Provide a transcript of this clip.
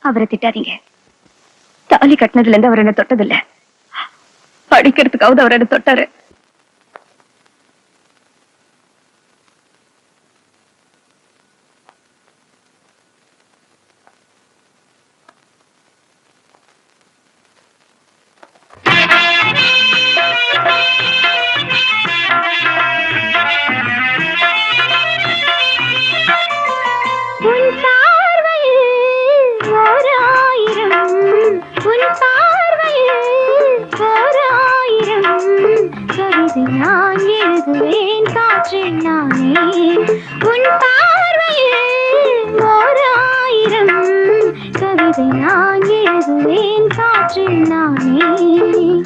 அவரை திட்டாதீங்க. தாலி கட்டினதுல இருந்து அவர் என்ன தொட்டதில்ல. படிக்கிறதுக்காவது அவர் என்ன தொட்டாரு. இது நான் எழுதுவேன் காற்றில் நானே. உன் பார்வையில் ஓர் ஆயிரம் கவிதை நான் எழுதுவேன் காற்றில் நானே.